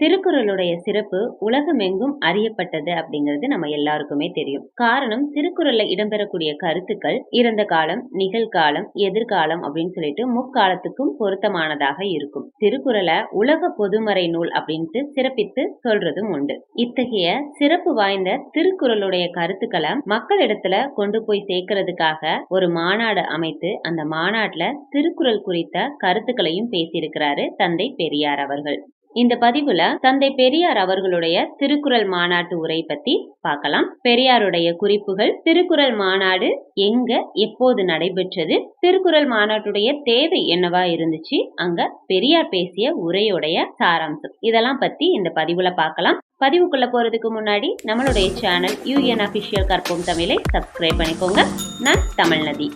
திருக்குறளுடைய சிறப்பு உலகமெங்கும் அறியப்பட்டது அப்படிங்கிறது நம்ம எல்லாருக்குமே தெரியும். காரணம் திருக்குறள்ல இடம்பெறக்கூடிய கருத்துக்கள் இறந்த காலம் நிகழ்காலம் எதிர்காலம் அப்படின்னு சொல்லிட்டு முக்காலத்துக்கும் பொருத்தமானதாக இருக்கும். திருக்குறளை உலக பொதுமறை நூல் அப்படின்ட்டு சிறப்பித்து சொல்றதும் உண்டு. இத்தகைய சிறப்பு வாய்ந்த திருக்குறளுடைய கருத்துக்களை மக்களிடத்துல கொண்டு போய் சேர்க்கறதுக்காக ஒரு மாநாடு அமைத்து அந்த மாநாட்டுல திருக்குறள் குறித்த கருத்துக்களையும் பேசியிருக்கிறாரு தந்தை பெரியார் அவர்கள். இந்த பதிவுல தந்தை பெரியார் அவர்களுடைய திருக்குறள் மாநாட்டு உரை பத்தி பார்க்கலாம். பெரியாருடைய குறிப்புகள் திருக்குறள் மாநாடு எங்க எப்போது நடைபெற்றது திருக்குறள் மாநாட்டுடைய தேவை என்னவா இருந்துச்சு அங்க பெரியார் பேசிய உரையுடைய சாராம்சம். இதெல்லாம் பத்தி இந்த பதிவுல பார்க்கலாம். பதிவுக்குள்ள போறதுக்கு முன்னாடி நம்மளுடைய சேனல் யூஎன் அபிஷியல் கற்போம் தமிழை சப்ஸ்கிரைப் பண்ணிக்கோங்க. நான் தமிழ்நதி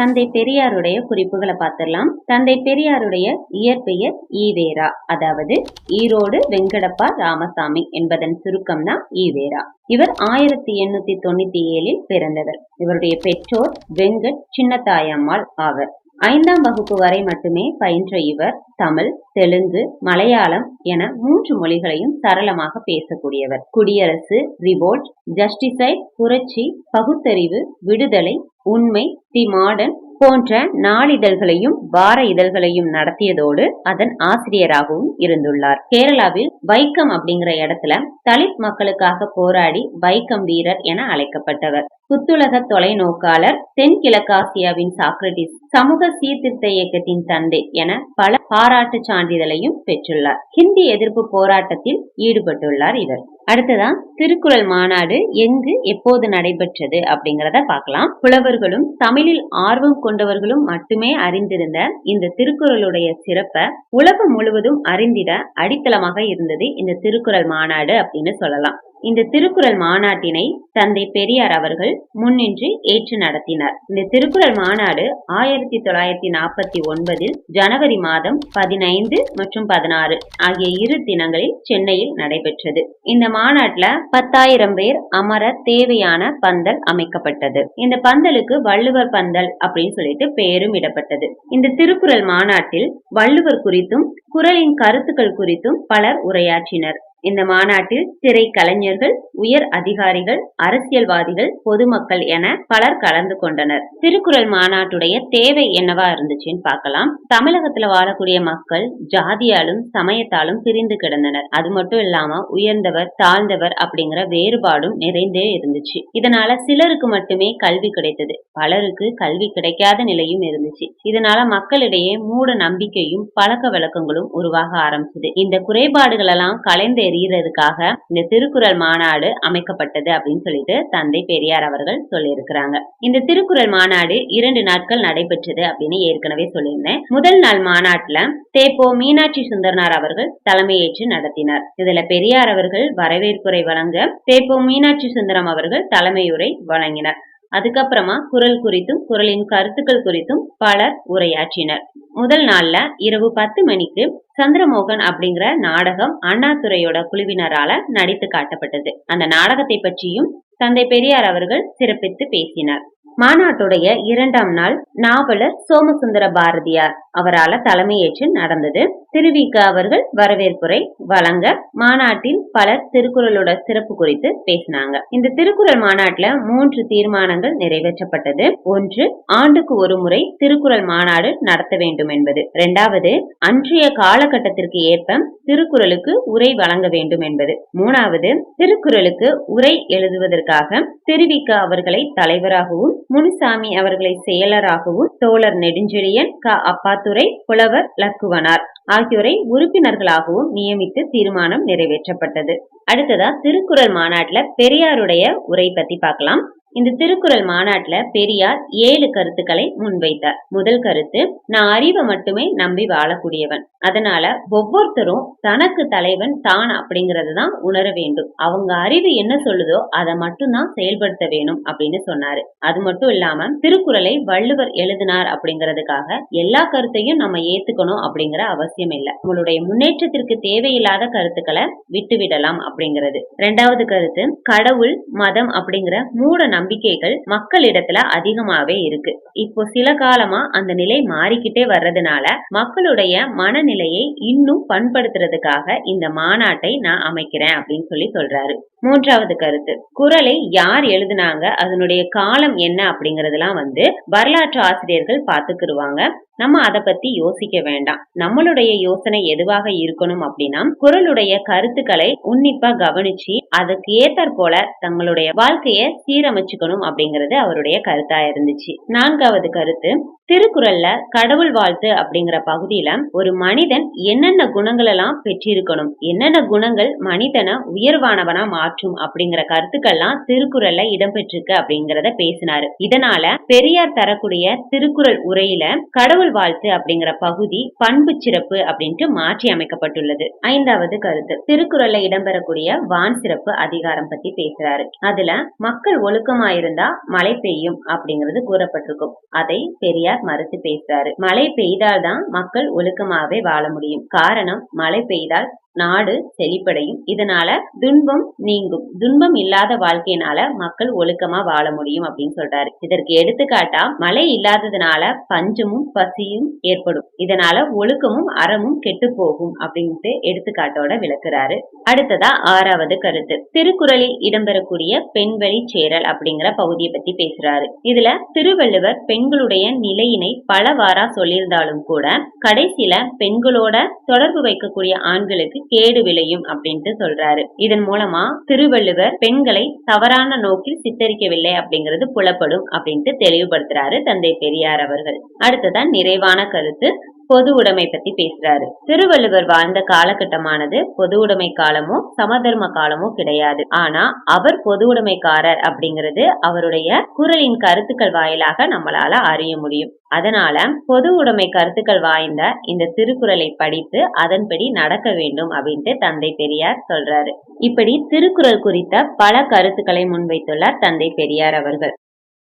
தந்தை பெரியாருடைய குறிப்புகளை பார்த்திடலாம். தந்தை பெரியாருடைய இயற்பெயர் ஈவேரா அதாவது ஈரோடு வெங்கடப்பா ராமசாமி என்பதன் சுருக்கம் தான் ஈவேரா. இவர் ஆயிரத்தி எண்ணூத்தி தொண்ணூத்தி ஏழில் பிறந்தவர். இவருடைய பெற்றோர் வெங்கட் சின்னத்தாயம்மாள் ஆவர். ஐந்தாம் வகுப்பு வரை மட்டுமே பயின்ற இவர் தமிழ் தெலுங்கு மலையாளம் என மூன்று மொழிகளையும் சரளமாக பேசக்கூடியவர். குடியரசு ரிவோல்ட் ஜஸ்டிசைட் புரட்சி பகுத்தறிவு விடுதலை உண்மை தி மாடர்ன் போன்ற நாளிதழ்களையும் வார இதழ்களையும் நடத்தியதோடு அதன் ஆசிரியராகவும் இருந்துள்ளார். கேரளாவில் வைக்கம் அப்படிங்கிற இடத்துல தலித் மக்களுக்காக போராடி வைக்கம் வீரர் என அழைக்கப்பட்டவர். புத்துலக தொலைநோக்காளர் தென்கிழக்காசியாவின் சாக்ரட்டிஸ் சமூக சீர்திருத்த இயக்கத்தின் தந்தை என பல பாராட்டு சான்றிதழையும் பெற்றுள்ளார். ஹிந்தி எதிர்ப்பு போராட்டத்தில் ஈடுபட்டுள்ளார் இவர். அடுத்ததா திருக்குறள் மாநாடு எங்கு எப்போது நடைபெற்றது அப்படிங்கறத பார்க்கலாம். புலவர்களும் தமிழில் ஆர்வம் கொண்டவர்களும் மட்டுமே அறிந்திருந்த இந்த திருக்குறளுடைய சிறப்பை உலகம் முழுவதும் அறிந்திட அடித்தளமாக இருந்தது இந்த திருக்குறள் மாநாடு அப்படின்னு சொல்லலாம். இந்த திருக்குறள் மாநாட்டினை தந்தை பெரியார் அவர்கள் முன்னின்று ஏற்று நடத்தினார். இந்த திருக்குறள் மாநாடு ஆயிரத்தி தொள்ளாயிரத்தி நாற்பத்தி ஒன்பதில் ஜனவரி மாதம் பதினைந்து மற்றும் பதினாறு ஆகிய இரு தினங்களில் சென்னையில் நடைபெற்றது. இந்த மாநாட்டில் பத்தாயிரம் பேர் அமர தேவையான பந்தல் அமைக்கப்பட்டது. இந்த பந்தலுக்கு வள்ளுவர் பந்தல் அப்படின்னு சொல்லிட்டு பெயரும் இடப்பட்டது. இந்த திருக்குறள் மாநாட்டில் வள்ளுவர் குறித்தும் குரலின் கருத்துக்கள் குறித்தும் பலர் உரையாற்றினர். இந்த மாநாட்டில் திரை கலைஞர்கள் உயர் அதிகாரிகள் அரசியல்வாதிகள் பொதுமக்கள் என பலர் கலந்து கொண்டனர். திருக்குறள் மாநாட்டுடைய தேவை என்னவா இருந்துச்சுன்னு பார்க்கலாம். தமிழகத்துல வாழக்கூடிய மக்கள் ஜாதியாலும் சமயத்தாலும் பிரிந்து கிடந்தனர். அது மட்டும் இல்லாம உயர்ந்தவர் தாழ்ந்தவர் அப்படிங்கிற வேறுபாடும் நிறைந்தே இருந்துச்சு. இதனால சிலருக்கு மட்டுமே கல்வி கிடைத்தது. பலருக்கு கல்வி கிடைக்காத நிலையும் இருந்துச்சு. இதனால மக்களிடையே மூட நம்பிக்கையும் பழக்க வழக்கங்களும் உருவாக ஆரம்பிச்சது. இந்த குறைபாடுகள் எல்லாம் கலைந்து எறிகிறதுக்காக இந்த திருக்குறள் மாநாடு அமைக்கப்பட்டது அப்படின்னு சொல்லிட்டு தந்தை பெரியார் அவர்கள் சொல்லியிருக்கிறாங்க. இந்த திருக்குறள் மாநாடு இரண்டு நாட்கள் நடைபெற்றது அப்படின்னு ஏற்கனவே சொல்லியிருந்தேன். முதல் நாள் மாநாட்டுல தேப்போ மீனாட்சி சுந்தரனார் அவர்கள் தலைமையேற்று நடத்தினார். இதுல பெரியார் அவர்கள் வரவேற்புரை வழங்க தேப்போ மீனாட்சி சுந்தரம் அவர்கள் தலைமையுரை வழங்கினார். அதுக்கப்புறமா குரல் குறித்தும் குரலின் கருத்துக்கள் குறித்தும் பலர் உரையாற்றினர். முதல் நாள்ல இரவு பத்து மணிக்கு சந்திரமோகன் அப்படிங்கிற நாடகம் அண்ணாதுரையோட குழுவினரால நடித்து காட்டப்பட்டது. அந்த நாடகத்தை பற்றியும் தந்தை பெரியார் அவர்கள் சிறப்பித்து பேசினார். மாநாட்டுடைய இரண்டாம் நாள் நாவலர் சோமசுந்தர பாரதியார் அவரால தலைமையேற்று நடந்தது. திருவிக அவர்கள் வரவேற்புரை வழங்க மாநாட்டில் பலர் திருக்குறளோட சிறப்பு குறித்து பேசினாங்க. இந்த திருக்குறள் மாநாட்டுல மூன்று தீர்மானங்கள் நிறைவேற்றப்பட்டது. ஒன்று ஆண்டுக்கு ஒரு முறை திருக்குறள் மாநாடு நடத்த வேண்டும் என்பது. இரண்டாவது அன்றைய காலகட்டத்திற்கு ஏற்ப திருக்குறளுக்கு உரை வழங்க வேண்டும் என்பது. மூணாவது திருக்குறளுக்கு உரை எழுதுவதற்காக திருவிக அவர்களை தலைவராகவும் முனுசாமி அவர்களை செயலராகவும் தோழர் நெடுஞ்செழியன் க அப்பாத்துரை புலவர் லக்குவனார் ஆகியோரை உறுப்பினர்களாகவும் நியமித்து தீர்மானம் நிறைவேற்றப்பட்டது. அடுத்ததா திருக்குறள் மாநாட்டுல பெரியாருடைய உரை பத்தி பார்க்கலாம். இந்த திருக்குறள் மாநாட்டுல பெரியார் ஏழு கருத்துக்களை முன்வைத்தார். முதல் கருத்து நான் அறிவை மட்டுமே நம்பி வாழக்கூடியவன். அதனால ஒவ்வொருத்தரும் தனக்கு தலைவன் தான் அப்படிங்கறது தான் உணர வேண்டும். அவங்க அறிவு என்ன சொல்லுதோ அதை மட்டும்தான் செயல்படுத்த வேணும் அப்படின்னு சொன்னாரு. அது மட்டும் இல்லாம திருக்குறளை வள்ளுவர் எழுதினார் அப்படிங்கறதுக்காக எல்லா கருத்தையும் நம்ம ஏத்துக்கணும் அப்படிங்கிற அவசியம் இல்லை. உங்களுடைய முன்னேற்றத்திற்கு தேவையில்லாத கருத்துக்களை விட்டுவிடலாம் அப்படிங்கிறது. ரெண்டாவது கருத்து கடவுள் மதம் அப்படிங்கிற மூட நம்பிக்கைகள் மக்களிடத்துல அதிகமாவே இருக்கு. இப்போ சில காலமா அந்த நிலை மாறிக்கிட்டே வர்றதுனால மக்களுடைய மனநிலையை இன்னும் பண்படுத்துறதுக்காக இந்த மாநாட்டை நான் அமைக்கிறேன் அப்படின்னு சொல்லி சொல்றாரு. மூன்றாவது கருத்து குரலை யார் எழுதுனாங்க அதனுடைய காலம் என்ன அப்படிங்கறதெல்லாம் வந்து வரலாற்று ஆசிரியர்கள் பாத்துக்கிடுவாங்க நம்ம அதை பத்தி யோசிக்க வேண்டாம். நம்மளுடைய யோசனை எதுவாக இருக்கணும் அப்படின்னா குரலுடைய கருத்துக்களை உன்னிப்பா கவனிச்சு அதுக்கு ஏத்தாற் போல தங்களுடைய வாழ்க்கைய சீரமைச்சுக்கணும் அப்படிங்கறது அவருடைய கருத்தா இருந்துச்சு. நான்காவது கருத்து திருக்குறள்ல கடவுள் வாழ்த்து அப்படிங்கிற பகுதியில ஒரு மனிதன் என்னென்ன குணங்கள் எல்லாம் பெற்றிருக்கணும் என்னென்ன குணங்கள் மனிதனை உயர்வானவனா மாற்றும் அப்படிங்கிற கருத்துக்கள்லாம் திருக்குறள்ல இடம்பெற்றிருக்கு அப்படிங்கறத பேசினாரு. இதனால பெரியார் தரக்கூடிய திருக்குறள் உரையில கடவுள் வாழ்த்து அப்படிங்கிற பகுதி பண்பு சிறப்பு அப்படின்ட்டு மாற்றி அமைக்கப்பட்டுள்ளது. ஐந்தாவது கருத்து திருக்குறள்ல இடம்பெறக்கூடிய வான் சிறப்பு அதிகாரம் பத்தி பேசுறாரு. அதுல மக்கள் ஒழுக்கமாயிருந்தா மழை பெய்யும் அப்படிங்கிறது கூறப்பட்டிருக்கும். அதை பெரியார் மறுத்து பேசுறாரு. மழை பெய்தால்தான் மக்கள் ஒழுக்கமாவே வாழ முடியும். காரணம் மழை பெய்தால் நாடு செழிப்படையும். இதனால துன்பம் நீங்கும். துன்பம் இல்லாத வாழ்க்கையினால மக்கள் ஒழுக்கமா வாழ முடியும் அப்படின்னு சொல்றாரு. இதற்கு எடுத்துக்காட்டா மழை இல்லாததுனால பஞ்சமும் பசியும் ஏற்படும். இதனால ஒழுக்கமும் அறமும் கெட்டு போகும் அப்படின்ட்டு எடுத்துக்காட்டோட விளக்குறாரு. அடுத்ததா ஆறாவது கருத்து. திருக்குறளில் இடம்பெறக்கூடிய பெண்வழி சேரல் அப்படிங்கிற பகுதியை பத்தி பேசுறாரு. இதுல திருவள்ளுவர் பெண்களுடைய நிலையினை பலவாரா சொல்லியிருந்தாலும் கூட கடைசியில பெண்களோட தொடர்பு வைக்கக்கூடிய ஆண்களுக்கு கேடு விளையும் அப்படின்ட்டு சொல்றாரு. இதன் மூலமா திருவள்ளுவர் பெண்களை தவறான நோக்கில் சித்தரிக்கவில்லை அப்படிங்கிறது புலப்படும் அப்படின்ட்டு தெளிவுபடுத்துறாரு தந்தை பெரியார் அவர்கள். அடுத்ததான் நிறைவான கருத்து பொது உடைமை பத்தி பேசுறாரு. திருவள்ளுவர் வாழ்ந்த காலகட்டமானது பொது உடைமை காலமோ சமதர்ம காலமோ கிடையாது. ஆனா அவர் பொது உடைமைக்காரர் அப்படிங்கிறது அவருடைய குரலின் கருத்துக்கள் வாயிலாக நம்மளால அறிய முடியும். அதனால பொது உடைமை கருத்துக்கள் வாய்ந்த இந்த திருக்குறளை படித்து அதன்படி நடக்க வேண்டும் அப்படின்ட்டு தந்தை பெரியார் சொல்றாரு. இப்படி திருக்குறள் குறித்த பல கருத்துக்களை முன்வைத்துள்ளார் தந்தை பெரியார் அவர்கள்.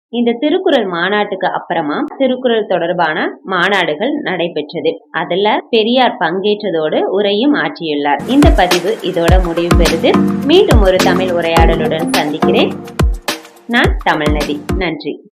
இந்த திருக்குறள் மாநாட்டுக்கு அப்புறமா திருக்குறள் தொடர்பான மாநாடுகள் நடைபெற்றது. அதுல பெரியார் பங்கேற்றதோடு உரையும் ஆற்றியுள்ளார். இந்த பதிவு இதோட முடிவு பெறுது. மீண்டும் ஒரு தமிழ் உரையாடலுடன் சந்திக்கிறேன். நான் தமிழ்நதி. நன்றி.